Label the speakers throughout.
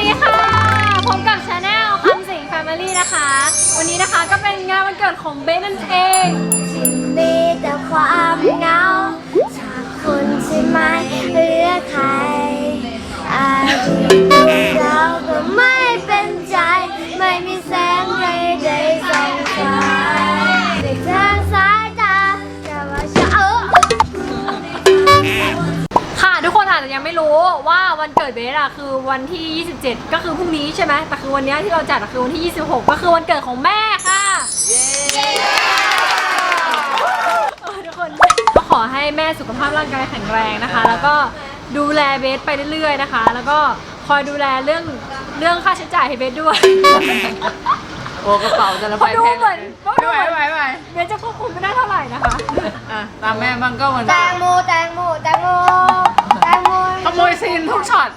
Speaker 1: ดีค่ะพบกับชาแนลคำสิงแฟมิลี่นะคะ วันนี้นะคะก็เป็นงานวันเกิดของเบนนั่นเอง
Speaker 2: ที่มีแต่ความเหงาจากคนใช่ไหมเหลือใครอาทิตย์เราก็ไม่
Speaker 1: รู้ว่าวันเกิดเบสอะคือวันที่ 27 ก็คือพรุ่งนี้ใช่ไหมแต่คือวันเนี้ยที่เราจัดอะคือวันที่ 26 ก็คือวันเกิดของแม่ค่ะเออทุกคนก็ขอให้แม่สุขภาพร่างกายแข็งแรงนะคะ แล้วก็ดูแลเบสไปเรื่อยๆนะคะ แล้วก็คอยดูแลเรื่องเรื่องค่าใช้จ่ายให้เบสด้วย
Speaker 3: โอ้กระเป๋าแต่ละ
Speaker 1: เพ
Speaker 3: ใบ
Speaker 1: ราะดู
Speaker 3: แพง
Speaker 1: เหมือนเพราะ
Speaker 3: ไม่
Speaker 1: ดู
Speaker 3: ไหว
Speaker 1: เหมือน
Speaker 3: ไม่ไหวไม่ไหว
Speaker 1: เบสจะควบคุมไม่ได้เท่าไหร่นะคะ
Speaker 3: อะตามแม่บ้างก็เหมือน
Speaker 2: แต
Speaker 3: กัน
Speaker 2: งโมแตงโมแตงโมแตงโม
Speaker 3: ขโมยซีนทุกช็อต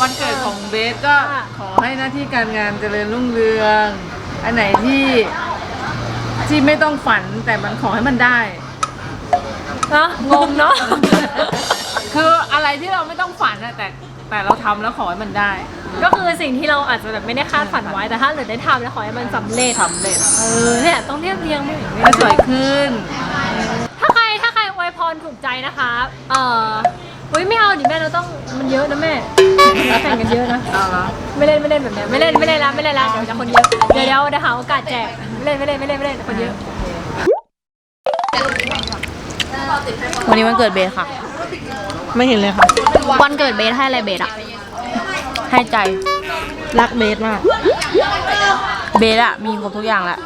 Speaker 3: วันเกิดของเบสก็
Speaker 1: ค่ะ
Speaker 3: ขอให้หน้าที่การงานเจริญรุ่งเรือง อันไหนที่ที่ไม่ต้องฝันแต่มันขอให้มันได้
Speaker 1: เนาะงงเนาะ
Speaker 3: คืออะไรที่เราไม่ต้องฝันอะแต่แต่เราทำแล้วขอให้มันได้
Speaker 1: ก็คือสิ่งที่เราอาจจะแบบไม่ได้คาดฝันไว้แต่ถ้าเกิดได้ทำแล้วขอให้มันสำเร็จ
Speaker 3: สำเร็จ
Speaker 1: เออเนี่ยต้องเรียบเรียงไม่
Speaker 3: ให้สวยขึ้น
Speaker 1: ถ้าใครถ้าใครอวยพรถูกใจนะคะ เออ อุ้ยไม่เอาดิแม่เราต้องมันเยอะนะแม่แข่งกันเยอะนะ
Speaker 3: เอาละ
Speaker 1: ไม่เล่นไม่เล่นแบบเนี้ยไม่เล่นไม่เล่นละไม่เล่นละเดี๋ยวจะคนเยอะเดี๋ยวเดี๋ยวเดี๋ยวหาโอกาสแจกไม่เล่นไม่เล่นไม่เล่นไม่เล่นคนเยอะ
Speaker 4: วันนี้วันเกิดเบสค่ะ
Speaker 3: ไม่เห็นเลยค่ะ
Speaker 4: วันเกิดเบสให้อะไรเบสอะให้ใจ
Speaker 3: รักเบสมาก
Speaker 4: เบสอะมีครบทุกอย่างแหละ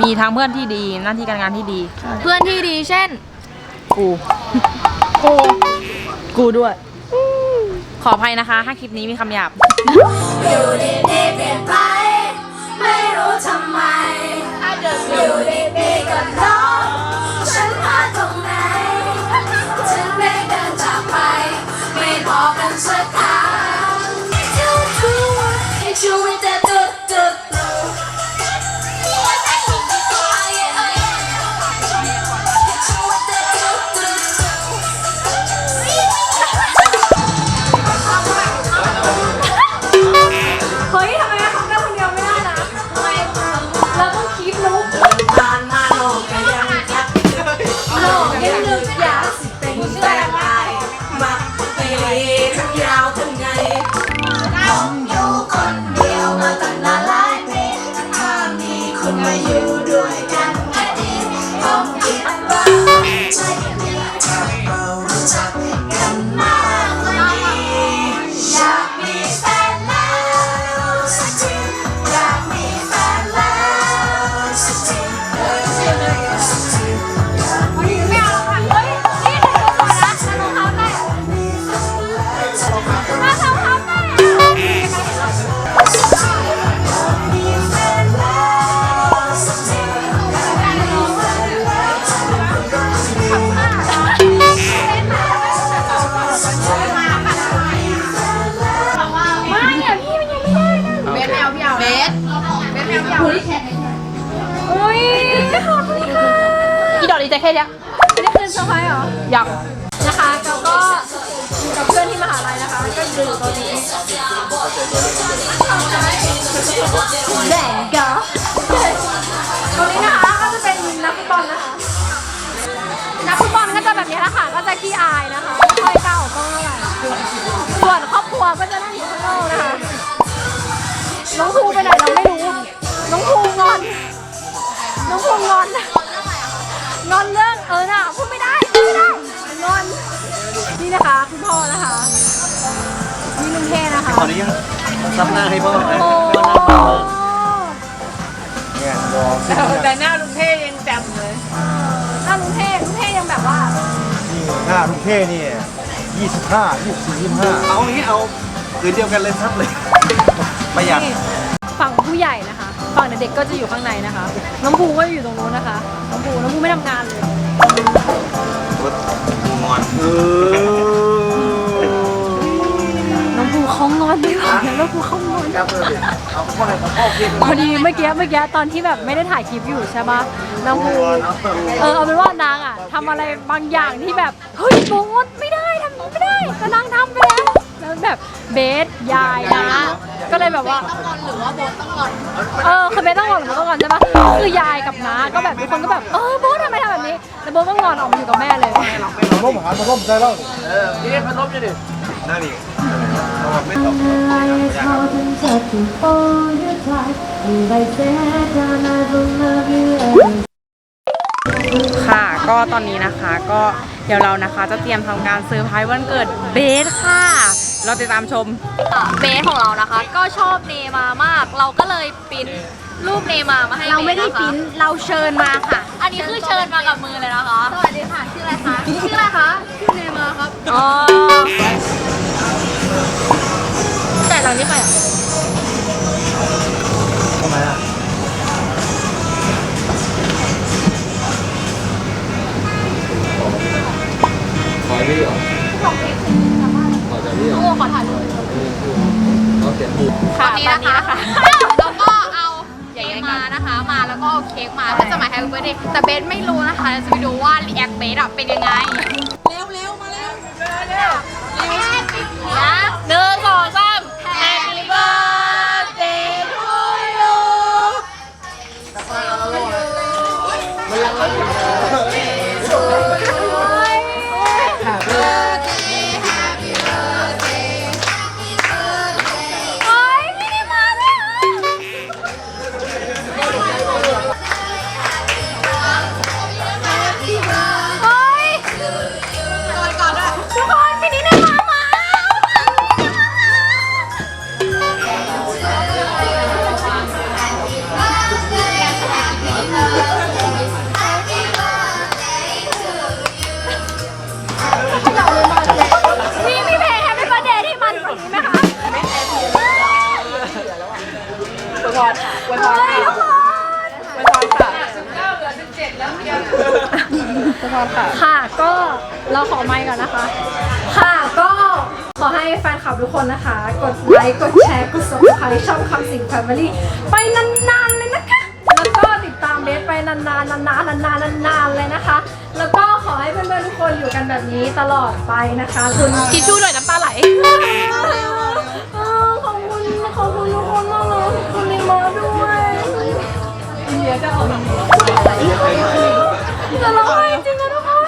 Speaker 4: มีทั้งเพื่อนที่ดีหน้าที่การงานที่ดี เพื่อนที่ดีเช่น กู
Speaker 3: กู กูด้วย
Speaker 4: ขออภัยนะคะถ้าคลิปนี้มีคำหยาบ
Speaker 2: อยู่ดีๆเปลี่ยนไป ไม่รู้ทำไม มีค
Speaker 1: น บส
Speaker 2: อุ้ย
Speaker 1: ขอบคุณค่ะ
Speaker 4: อีดอกดีใจแค่เนี้ย
Speaker 1: ไม่ได้คืนเซอร์ไพรส์เหรอ
Speaker 4: อยาก
Speaker 1: นะคะเราก็อยู่กับเพื่อนที่มหาลัยนะคะ ก็อยู่ตรงนี้แดงกะตรงนี้นะคะก็จะเป็นนักฟุตบอลนะคะ นักฟุตบอลก็จะแบบนี้แหละค่ะ ก็จะขี้อายนะคะไม่ค่อยกล้าออกกล้องเท่าไหร่ส่วนครอบครัวก็จะนั่งอยู่ข้างนอกนะคะ น้องภูไปไหนเราไม่รู้ น้องภูงอน น้องภูงอนงอนเรื่องเออน่ะพูดไม่ได้พูดไม่ได้งอน นี่นะคะคุณพ่อนะคะนี่ลุงเท่นะคะ
Speaker 5: ขออนุญาตซับหน้าให้พ่อนะ
Speaker 1: โอ้
Speaker 5: พ่อนั่งเบาเนี่ยรอขึ้นเนี่ย
Speaker 3: แต่หน้าลุงเท่ยังแจ่มเลย
Speaker 1: หน้าลุงเท่ลุงเท่ยังแบบว่า
Speaker 5: นี่หน้าลุงเท่นี่ยี่สิบห้ายี่สิบสี่ยี่สิบห้าเอาอย่างนี้เอาคืนเดียวกันเลยซับเลย ประหยัด
Speaker 1: นี่ฝั่งผู้ใหญ่นะคะ ฝั่งเด็กๆก็จะอยู่ข้างในนะคะ น้องภูก็อยู่ตรงนู้นนะคะ น้องภูน้องภูไม่ทำงานเลย
Speaker 5: รถงอนเออ
Speaker 1: น้องภูเขางอนด้วยค่ะน้องภูเขางอน
Speaker 5: ครับเออเอาพ่อให้พ่อเพียง
Speaker 1: พอดีเมื่อกี้เมื่อกี้ตอนที่แบบไม่ได้ถ่ายคลิปอยู่ใช่ปะน้องภูเออเอาเป็นว่านางอะทำอะไรบางอย่างที่แบบเฮ้ยโบงดไม่ เบสยายนะ ก็เลยแบบว่าหรือว่าโบต้องงอนเออคือเบสต้องงอนหรือโบต้องงอนใช่ปะคือยายกับน้าก็แบบทุกคนก็แบบ เออโบททำไมทำแบบนี้แล้วโบก็งอนออกมาอยู่กับแม่เลย
Speaker 5: พัดลมหาพัดลมใจเล่า
Speaker 3: เออพี่พัดลมจะดิ
Speaker 5: นั่นนี่เราไม่ตอบ
Speaker 4: ค่ะ ก็ตอนนี้นะคะ ก็เดี๋ยวเรานะคะจะเตรียมทำการเซอร์ไพรส์วันเกิดเบสค่ะ เราติดตามชม
Speaker 1: เบสของเรานะคะ ก็ชอบเนมามาก เราก็เลยปริ้นรูปเนมามาให้
Speaker 4: เราไม่ได้
Speaker 1: บสนะคะ
Speaker 4: ปริ้นเราเชิญมาค่ะ
Speaker 1: อันนี้คือเชิญมากับมือเลยนะคะสวัสดีค่ะ ชื่ออะไรคะ ชื่ออะไรคะ ชื่อเนมาครับ อ๋อแต่หลังนี้ใครอะ
Speaker 5: อ้
Speaker 1: ขอถ่ายรูป
Speaker 4: ค่ะ
Speaker 1: ตอนนี้นะคะ แล้วก็เอาเค้กมานะคะ มาแล้วก็เอาเค้กมาเพื่อจะมาแฮปปี้เบิร์ดเดย์แต่เบสไม่รู้นะคะเราจะไปดูว่ารีแอคเบสอะเป็นยังไงเร็วเร็วมาเร็วเร็วเร็วหนึ่งสองสาม วยพ
Speaker 3: รค่ะอวยพรค่ะอวยพรค่ะ ค่ะ
Speaker 1: ก็เราขอไมค์ก่อนนะคะ ค่ะก็ขอให้แฟนคลับทุกคนนะคะ กดไลค์กดแชร์กด subscribe ช่องคำสิงแฟมิลี่ไปนานๆเลยนะคะ แล้วก็ติดตามเบสไปนานๆนานๆนานๆนานๆเลยนะคะ แล้วก็ขอให้เพื่อนๆทุกคนอยู่กันแบบนี้ตลอดไปนะคะคุณ
Speaker 4: ทิชชู่หน่อยน้ำตาไหล
Speaker 1: จะออกจะร้องไห้จริงนะทุกคน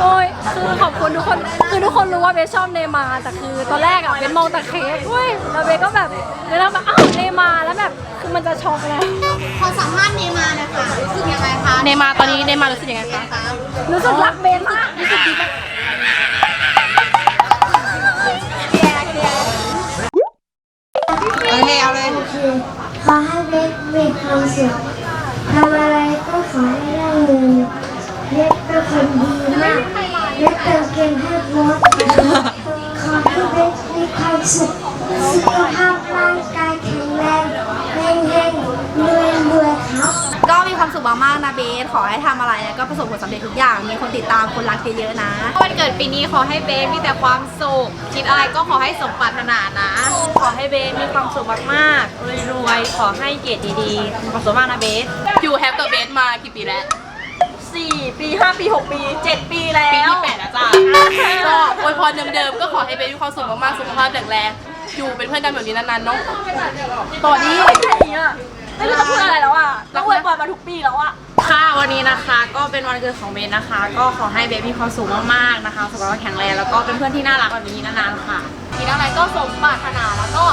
Speaker 1: โอ้ยคือขอบคุณทุกคนคือทุกคนรู้ว่าเบสชอบเนย์มาร์แต่คือตอนแรกอะเบสมองแต่เค้กเว้ยแล้วเบสก็แบบเบสก็แบบอ้าวเนย์มาร์แล้วแบบคือมันจะช็อกเลย
Speaker 2: ขอสัมภาษณ์เนมานะคะรู้สึกยังไงคะ
Speaker 4: เนมาตอนนี้เนมารู้สึกยังไงคะ
Speaker 1: รู้สึกรักเบสมากรู้สึกดีมาก
Speaker 6: ความสุขทำอะไรก็ขอให้ได้เงินเบสเป็นคนดีมากเบสเติมเกมให้โพสขอให้เบสมีความสุขสุขภาพร่างกายแข็งแรงเฮงเฮงรวยรวยครับ
Speaker 2: ก็มีความสุขมากๆนะเบสขอให้ทำอะไรแล้วก็ประสบผลสำเร็จทุกอย่าง มีคนติดตามคนรักเยอะๆนะ
Speaker 1: วันเกิดปีนี้ขอให้เบสมีแต่ความสุขคิดอะไรก็ขอให้สมปรารถนานะ
Speaker 4: ขอ ให้เบสมีความสุขมากๆ รวยๆ ขอให้เกียรติดีๆมีความสุขมากนะเบส
Speaker 7: อยู่แฮปกับเบสมากี่ปีแล้ว
Speaker 4: 4ปี5ปี6ปี7ปีแล้
Speaker 7: ปี
Speaker 4: ว
Speaker 7: ที่แปดแล้วจ้าก็อวยพรเดิมๆ ก็ขอให้เบสมีความสุขมากๆ สุขภาพแข็งแรงอยู่เป็นเพื่อนกันแบบนี้นานๆเนาะต่อนี้
Speaker 4: ไม่รู้จะพูดอะไรแล้วอะต้องอวยพรมาทุกปีแล้วอะ ค่ะวันนี้นะคะก็เป็นวันเกิดของเบสนะคะ ก็ขอให้เบสมีความสุขมากๆนะคะสุขภาพแข็งแรงแล้วก็เป็นเพื่อนที่น่ารักแบบนี้นานๆค่ะ
Speaker 1: คิดอะไรก็สมปรารถนาแล้วก็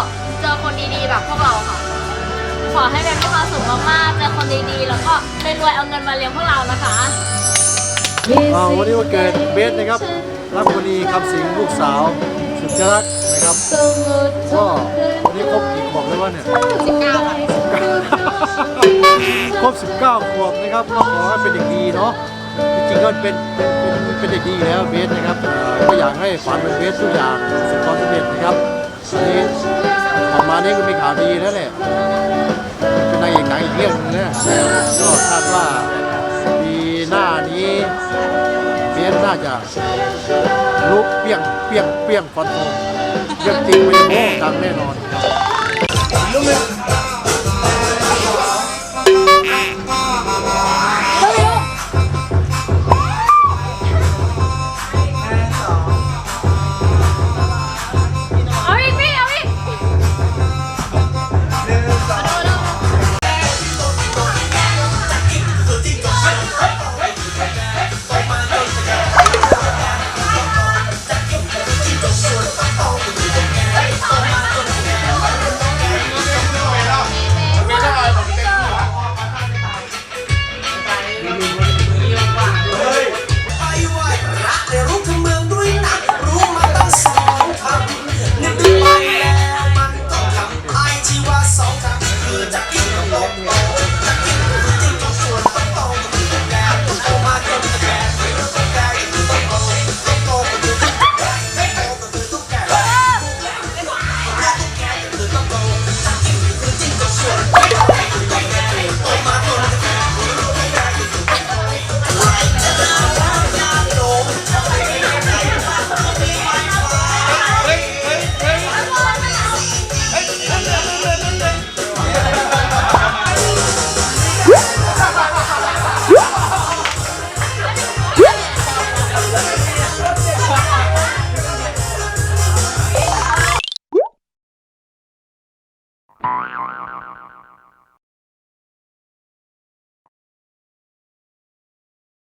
Speaker 1: เจอคนดีๆแบบพวกเราค่ะ ขอให้เบสมีความสุขมากๆ เจอคนดีๆ แล้วก็รวยๆเอาเงินมาเลี้ยงพวกเรานะคะ
Speaker 5: อ่าวันนี้วันเกิดเบสนะครับรักมณีคำสิงลูกสาว สุดจะรักนะครับก็วันนี้ครบกี่ขวบแล้ววะเนี่ยครบ 19 ขวบนะครับก็ขอให้เป็นเด็กดีเนาะจ ริงๆก็เป็นเป็นเป็นเป็นเด็กดีอยู่แล้วเบสนะครับก็อยากให้ฝันเป็นเบสทุกอย่างประสบความสำเร็จนะครับอันนี้ออกมานี่ก็มีข่าวดีแล้วแหละเป็นนางเอกหนังอีกเรื่องนึงนะก็คาดว่าปีหน้านี้เบสน่าจะลุกเปี้ยงเปี้ยงเปี้ยงฟันธงเรื่องจริงไม่ได้โม้ดังแน่นอนครับ